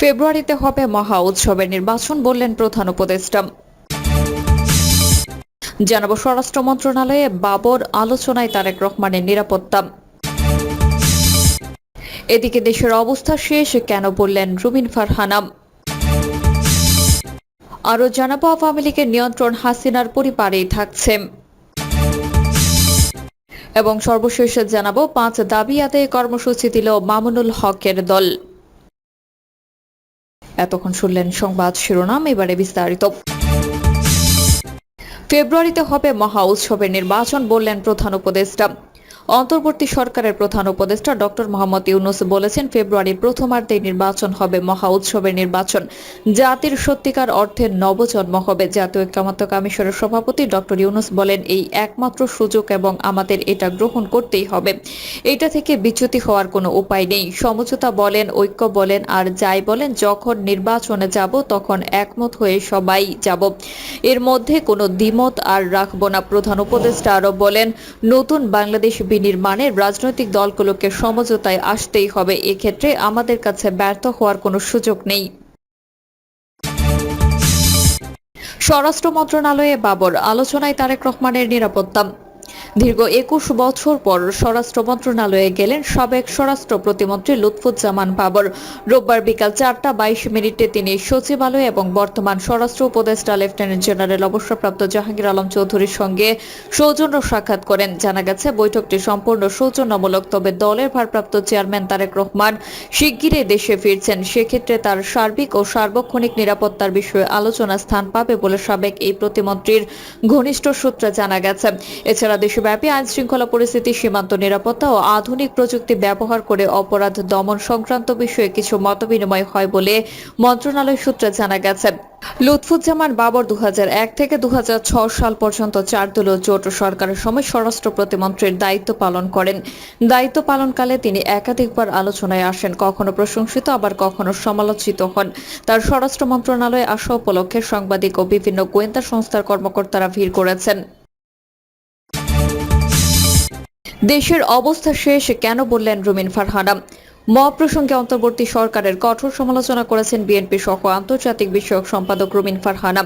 ফেব্রুয়ারিতে হবে মহা উৎসবের নির্বাচন বললেন প্রধান উপদেষ্টা। জানাব স্বরাষ্ট্র মন্ত্রণালয়ে বাবর আলোচনায় তারেক রহমানের নিরাপত্তা। এদিকে দেশের অবস্থা শেষ, কেন বললেন রুবিন ফারহানা। আরও জানাব, আওয়ামী লীগের নিয়ন্ত্রণ হাসিনার পরিবারেই থাকছে। এবং সর্বশেষ জানাব, পাঁচ দাবি আদায় কর্মসূচি দিল মামুনুল হকের দল। এতক্ষণ শুনলেন সংবাদ শিরোনাম এবারে বিস্তারিত। ফেব্রুয়ারিতে হবে মহা উৎসবের নির্বাচন বললেন প্রধান উপদেষ্টা। অন্তর্বর্তী সরকারের প্রধান উপদেষ্টা ডক্টর মোহাম্মদ ইউনুস বলেছেন ফেব্রুয়ারির প্রথমার্ধে নির্বাচন হবে মহা উৎসবের নির্বাচন। জাতির সত্যিকার অর্থে নবজন্ম হবে। জাতীয় ঐক্যমত্য কমিশনের সভাপতি ডক্টর ইউনুস বলেন, এই একমাত্র সুযোগ এবং আমাদের এটা গ্রহণ করতেই হবে। এটা থেকে বিচ্যুতি হওয়ার কোনো উপায় নেই। সমঝোতা বলেন, ঐক্য বলেন, আর যাই বলেন, যখন নির্বাচনে যাব তখন একমত হয়ে সবাই যাব। এর মধ্যে কোনো দ্বিমত আর রাখব না। প্রধান উপদেষ্টা আরও বলেন, নতুন বাংলাদেশ বিনির্মাণে রাজনৈতিক দলগুলোকে সমঝোতায় আসতেই হবে। এক্ষেত্রে আমাদের কাছে ব্যর্থ হওয়ার কোনো সুযোগ নেই। স্বরাষ্ট্র মন্ত্রণালয়ে বাবর, আলোচনায় তারেক রহমানের নিরাপত্তা। দীর্ঘ একুশ বছর পর স্বরাষ্ট্র মন্ত্রণালয়ে গেলেন সাবেক স্বরাষ্ট্র প্রতিমন্ত্রী লুৎফুজ্জামান বাবর। রোববার বিকাল চারটা বাইশ মিনিটে তিনি সচিবালয় এবং বর্তমান স্বরাষ্ট্র উপদেষ্টা লেফটেন্যান্ট জেনারেল অবসরপ্রাপ্ত জাহাঙ্গীর আলম চৌধুরীর সঙ্গে সৌজন্য সাক্ষাৎ করেন। জানা গেছে, বৈঠকটি সম্পূর্ণ সৌজন্যমূলক, তবে দলের ভারপ্রাপ্ত চেয়ারম্যান তারেক রহমান শিগগিরই দেশে ফিরছেন। সেক্ষেত্রে তার সার্বিক ও সার্বক্ষণিক নিরাপত্তার বিষয়ে আলোচনা স্থান পাবে বলে সাবেক এই প্রতিমন্ত্রীর ঘনিষ্ঠ সূত্রে জানা গেছে। এছাড়া দেশব্যাপী আইন শৃঙ্খলা পরিস্থিতি, সীমান্ত নিরাপত্তা ও আধুনিক প্রযুক্তি ব্যবহার করে অপরাধ দমন সংক্রান্ত বিষয়ে কিছু মতবিনিময় হয় বলে মন্ত্রণালয় সূত্রে জানা গেছে। লুৎফুজ্জামান বাবর দু থেকে দু সাল পর্যন্ত চার দলীয় জোট সরকারের সময় স্বরাষ্ট্র প্রতিমন্ত্রীর দায়িত্ব পালন করেন। দায়িত্ব পালনকালে তিনি একাধিকবার আলোচনায় আসেন, কখনো প্রশংসিত, আবার কখনো সমালোচিত হন। তার স্বরাষ্ট্র মন্ত্রণালয়ে আসা উপলক্ষে সাংবাদিক ও বিভিন্ন গোয়েন্দা সংস্থার কর্মকর্তারা ভিড় করেছেন। দেশের অবস্থা শেষ কেন বললেন রুমিন ফারহানা? মব প্রসঙ্গে অন্তর্বর্তী সরকারের কঠোর সমালোচনা করেছেন বিএনপি সহ আন্তর্জাতিক বিষয়ক সম্পাদক রুমিন ফারহানা।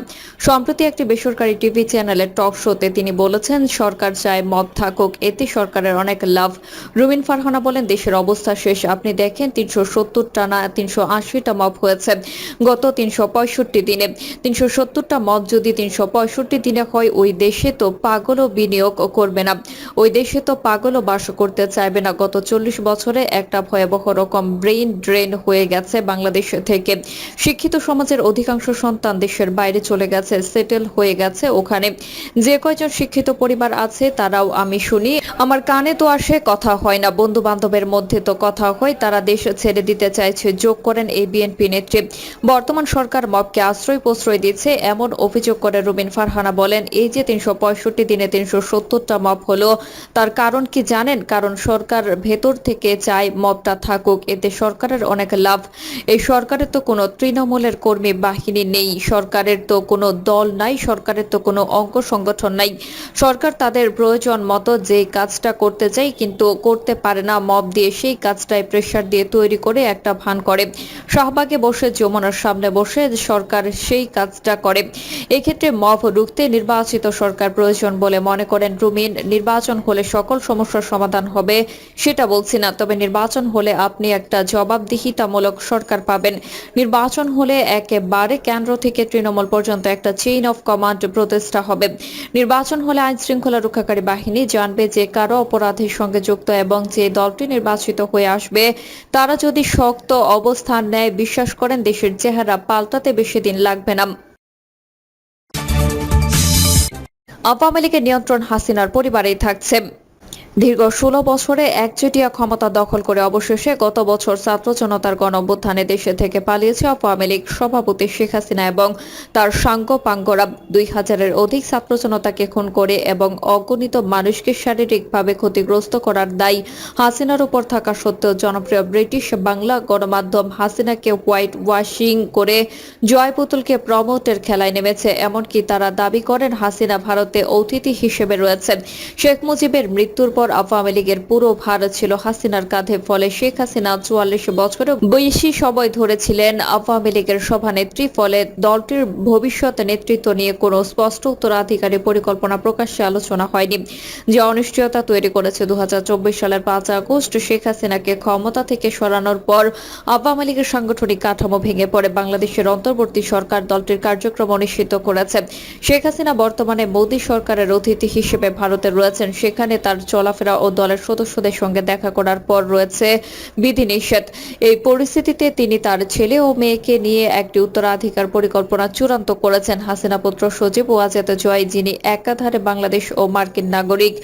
সম্প্রতি একটি বেসরকারি টিভি চ্যানেলের টক শোতে তিনি বলেছেন, সরকার চায় মব থাকুক, এতে সরকারের অনেক লাভ। রুমিন ফারহানা বলেন, দেশের অবস্থা শেষ। আপনি দেখেন, তিনশো সত্তরটা না তিনশো আশিটা মব হয়েছে গত তিনশো পঁয়ষট্টি দিনে। তিনশো সত্তরটা মব যদি তিনশো পঁয়ষট্টি দিনে হয়, ওই দেশে তো পাগলও বিনিয়োগ করবে না। ওই দেশে তো পাগলও বাস করতে চাইবে না। গত চল্লিশ বছরে একটা ভয়াবহ রকম ব্রেইন ড্রেন হয়ে গেছে। বাংলাদেশ থেকে শিক্ষিত সমাজের অধিকাংশ সন্তান দেশের বাইরে চলে গেছে, সেটেল হয়ে গেছে। ওখানে যে কয়জন শিক্ষিত পরিবার আছে তারাও আমি শুনি। আমার কানে তো আসে, কথা হয় না। বন্ধু বান্ধবের মধ্যে তো কথা হয়। তারা দেশ ছেড়ে দিতে চাইছে, যোগ করেন এই বিএনপি নেত্রী। বর্তমান সরকার মবকে আশ্রয় প্রশ্রয় দিচ্ছে, এমন অভিযোগ করে রুবিন ফারহানা বলেন, এই যে তিনশো পঁয়ষট্টি দিনে তিনশো সত্তরটা মব হলো, তার কারণ কি জানেন? কারণ সরকার ভেতর থেকে চায় মবটা থাকুক, এতে সরকারের অনেক লাভ। এই সরকারের তো কোনো তৃণমূলের কর্মী বাহিনী নেই, সরকারের তো কোনো দল নাই, সরকারের তো কোনো অঙ্গ সংগঠন নাই। সরকার তাদের প্রয়োজন মতো যে কাজটা করতে চাই কিন্তু করতে পারে না। মব দিয়ে সেই কাজটায় প্রেশার দিয়ে তৈরি করে একটা ভান করে। শাহবাগে বসে, যমুনার সামনে বসে সরকার সেই কাজটা করে। এক্ষেত্রে মব রুখতে নির্বাচিত সরকার প্রয়োজন বলে মনে করেন রুমিন। নির্বাচন হলে সকল সমস্যার সমাধান হবে, সেটা বলছি না, তবে নির্বাচন হলে আপনি একটা জবাবদিহিতামূলক সরকার পাবেন। নির্বাচন হলে একেবারে কেন্দ্র থেকে তৃণমূল পর্যন্ত একটা চেইন অফ কমান্ড প্রতিষ্ঠা হবে। নির্বাচন হলে আইন শৃঙ্খলা রক্ষাকারী বাহিনী জানবে যে কারও অপরাধের সঙ্গে যুক্ত এবং যে দলটি নির্বাচিত হয়ে আসবে, তারা যদি শক্ত অবস্থান নেয়, বিশ্বাস করেন দেশের চেহারা পাল্টাতে বেশি দিন লাগবে না। আওয়ামী লীগের নিয়ন্ত্রণ হাসিনার পরিবারেই থাকছে। দীর্ঘ ষোলো বছরে একচেটিয়া ক্ষমতা দখল করে অবশেষে গত বছর ছাত্র জনতার গণ অভ্যুত্থানে দেশে থেকে পালিয়েছে আওয়ামী লীগ সভাপতি শেখ হাসিনা এবং তার সাঙ্গ পাঙ্গরা। দুই হাজারের অধিক ছাত্র জনতাকে খুন করে এবং অগণিত মানুষকে শারীরিকভাবে ক্ষতিগ্রস্ত করার দায় হাসিনার উপর থাকা সত্ত্বেও জনপ্রিয় ব্রিটিশ বাংলা গণমাধ্যম হাসিনাকে হোয়াইট ওয়াশিং করে জয় পুতুলকে প্রমোটের খেলায় নেমেছে, এমনকি তারা দাবি করেন হাসিনা ভারতে অতিথি হিসেবে রয়েছেন। শেখ মুজিবের মৃত্যুর পর আওয়ামী লীগের পুরো ভার ছিল হাসিনার কাঁধে, ফলে শেখ হাসিনা চুয়াল্লিশ বছরের বেশি সময় ধরেছিলেন আওয়ামী লীগের সভানেত্রী, ফলে দলটির ভবিষ্যৎ নেতৃত্ব নিয়ে কোনো স্পষ্ট উত্তরাধিকারী পরিকল্পনা প্রকাশ্যে আলোচনা হয়নি। যে অনিশ্চয়তা তৈরি করেছে দু সালের পাঁচ আগস্ট, শেখ হাসিনাকে ক্ষমতা থেকে সরানোর পর আওয়ামী লীগের সাংগঠনিক কাঠামো ভেঙে পড়ে। বাংলাদেশের অন্তর্বর্তী সরকার দলটির কার্যক্রম নিষিদ্ধ করেছে। শেখ হাসিনা বর্তমানে মোদী সরকারের অতিথি হিসেবে ভারতে রয়েছেন। সেখানে তার চলাফেরা ও দলের সদস্যদের সঙ্গে দেখা করার পর রয়েছে বিধিনিষেধ। এই পরিস্থিতিতে তিনি তার ছেলে ও মেয়েকে নিয়ে একটি উত্তরাধিকার পরিকল্পনা চূড়ান্ত করেছেন। হাসিনা পুত্র সচিব ওয়াজেদ জয় যিনি একাধারে বাংলাদেশ ও মার্কিন নাগরিক,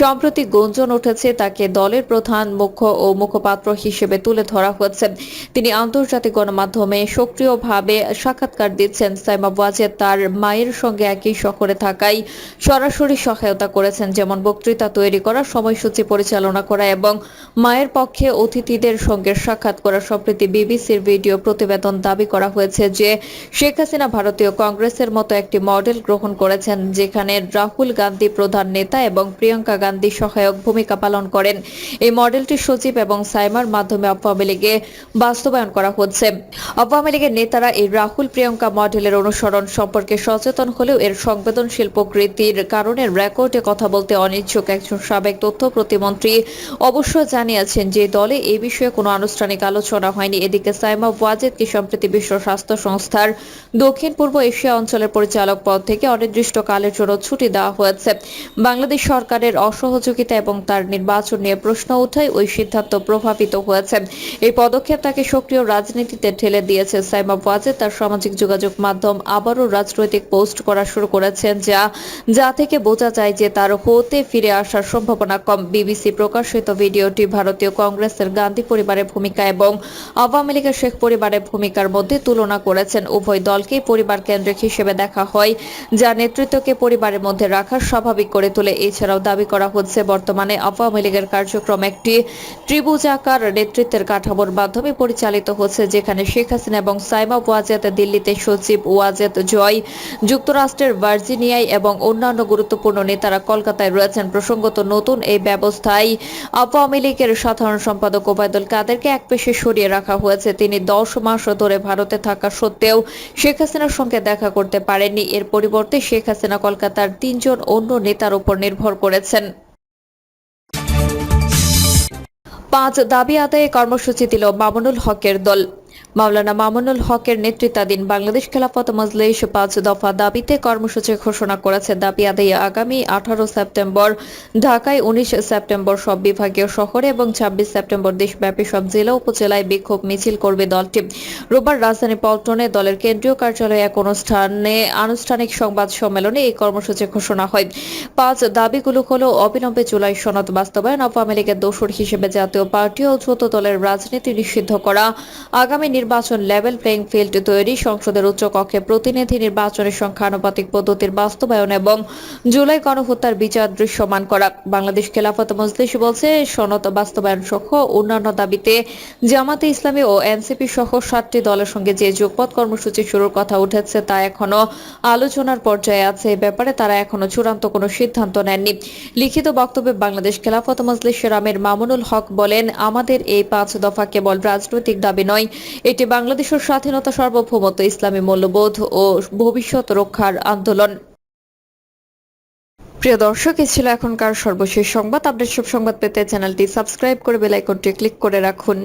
সম্প্রতি গুঞ্জন উঠেছে তাকে দলের প্রধান মুখ্য ও মুখপাত্র হিসেবে তুলে ধরা হয়েছে। তিনি আন্তর্জাতিক গণমাধ্যমে সক্রিয়ভাবে সাক্ষাৎকার দিচ্ছেন। সাইমা ওয়াজেদ তার মায়ের সঙ্গে একই শহরে থাকায় সরাসরি সহায়তা করেছেন। যেমন বক্তৃতা তৈরি করা সময়সূচি পরিচালনা করা এবং মায়ের পক্ষে অতিথিদের সঙ্গে সাক্ষাৎ করা, সম্প্রতি বিবিসির ভিডিও প্রতিবেদন দাবি করা হয়েছে যে শেখ হাসিনা ভারতীয় কংগ্রেসের মতো একটি মডেল গ্রহণ করেছেন যেখানে রাহুল গান্ধী প্রধান নেতা এবং প্রিয়াঙ্কা গান্ধী সহায়ক ভূমিকা পালন করেন। এই মডেলটি সচিব এবং সাইমার মাধ্যমে আওয়ামী লীগে বাস্তবায়ন করা হচ্ছে। আওয়ামী লীগের নেতারা এই রাহুল প্রিয়াঙ্কা মডেলের অনুসরণ সম্পর্কে সচেতন হলেও এর সংবেদনশীল প্রকৃতির কারণে রেকর্ডে কথা বলতে অনিচ্ছুক একজন সাবেক তথ্য প্রতিমন্ত্রী অবশ্য জানিয়েছেন যে দলে এই বিষয়ে কোনো আনুষ্ঠানিক আলোচনা হয়নি। এদিকে সাইমা ওয়াজেদকে সম্প্রতি বিশ্ব স্বাস্থ্য সংস্থার দক্ষিণ পূর্ব এশিয়া অঞ্চলের পরিচালক পদ থেকে অনির্দিষ্টকালের জন্য ছুটি দেওয়া হয়েছে। বাংলাদেশ সরকারের অসহযোগিতা এবং তার নির্বাচন নিয়ে প্রশ্ন উঠায় ওই সিদ্ধান্ত প্রভাবিত হয়েছে। এই পদক্ষেপ তাকে সক্রিয় রাজনীতিতে ঠেলে দিয়েছে। সাইমা ওয়াজেদ তার সামাজিক যোগাযোগ মাধ্যম আবারও রাজনৈতিক পোস্ট করা শুরু করেছেন যা যা থেকে বোঝা যায় যে তার হতে ফিরে আসার সম্ভাবনা কম বিবিসি প্রকাশিত ভিডিওটি ভারতীয় কংগ্রেসের গান্ধী পরিবারের ভূমিকা এবং আওয়ামী লীগের শেখ পরিবারের ভূমিকার মধ্যে তুলনা করেছেন। উভয় দলকেই পরিবার কেন্দ্রিক হিসেবে দেখা হয়, যা নেতৃত্বকে পরিবারের মধ্যে রাখার স্বাভাবিক করে তোলে। এছাড়াও দাবি করা হচ্ছে, বর্তমানে আওয়ামী লীগের কার্যক্রম একটি ত্রিভুজাকার নেতৃত্বের কাঠামোর মাধ্যমে পরিচালিত হচ্ছে, যেখানে শেখ হাসিনা এবং সাইমা ওয়াজেদ, দিল্লিতে সচিব ওয়াজেদ জয়, যুক্তরাষ্ট্রের ভার্জিনিয়ায় এবং অন্যান্য গুরুত্বপূর্ণ নেতারা কলকাতায় রয়েছেন। প্রসঙ্গত, নতুন এই ব্যবস্থায় আওয়ামী লীগের সাধারণ সম্পাদক ওবায়দুল কাদেরকে এক পেশে সরিয়ে রাখা হয়েছে। তিনি দশ মাস ধরে ভারতে থাকা সত্ত্বেও শেখ হাসিনার সঙ্গে দেখা করতে পারেননি। এর পরিবর্তে শেখ হাসিনা কলকাতার তিনজন অন্য নেতার উপর নির্ভর করেছেন। পাঁচ দাবি আদায়ে কর্মসূচি দিল মামুনুল হকের দল। মাওলানা মামুনুল হকের নেতৃত্বাধীন বাংলাদেশ খেলাফত মজলিস পাঁচ দফা দাবিতে কর্মসূচি ঘোষণা করেছে দাবি আদায়ে আগামী আঠারো সেপ্টেম্বর ঢাকায় উনিশ সেপ্টেম্বর সব বিভাগীয় শহরে এবং ছাব্বিশ সেপ্টেম্বর দেশব্যাপী সব জেলা উপজেলায় বিক্ষোভ মিছিল করবে দলটি। রোববার রাজধানী পল্টনে দলের কেন্দ্রীয় কার্যালয়ে এক অনুষ্ঠানে আনুষ্ঠানিক সংবাদ সম্মেলনে এই কর্মসূচি ঘোষণা হয়। পাঁচ দাবিগুলো হলো অবিলম্বে জুলাই সনদ বাস্তবায়ন, আওয়ামী লীগের দোসর হিসেবে জাতীয় পার্টি ও যৌথ দলের রাজনীতি নিষিদ্ধ করা, আগামী নির্বাচন লেভেল প্লেইং ফিল্ড তৈরি। সংসদের উচ্চকক্ষে প্রতিনিধি নির্বাচনের সংখ্যানুপাতিক পদ্ধতির বাস্তবায়ন এবং জুলাই গণহত্যার বিচার দৃশ্যমান করা। বাংলাদেশ খেলাফত মজলিস বলছে, সনদ বাস্তবায়ন সহ অন্যান্য দাবিতে জামাতে ইসলামী ও এনসিপি সহ সাতটি দলের সঙ্গে যে যুগপৎ কর্মসূচি শুরুর কথা উঠেছে তা এখনও আলোচনার পর্যায়ে আছে। এ ব্যাপারে তারা এখনও চূড়ান্ত কোনো সিদ্ধান্ত নেননি। লিখিত বক্তব্যে বাংলাদেশ খেলাফত মজলিস আমির মামুনুল হক বলেন, আমাদের এই পাঁচ দফা কেবল রাজনৈতিক দাবি নয় এটি বাংলাদেশের স্বাধীনতা সার্বভৌমত্ব, ইসলামী মূল্যবোধ ও ভবিষ্যৎ রক্ষার আন্দোলন। প্রিয় দর্শক, এ ছিল এখনকার সর্বশেষ সংবাদ। আপডেট সব সংবাদ পেতে চ্যানেলটি সাবস্ক্রাইব করে বেল আইকনটি ক্লিক করে রাখুন।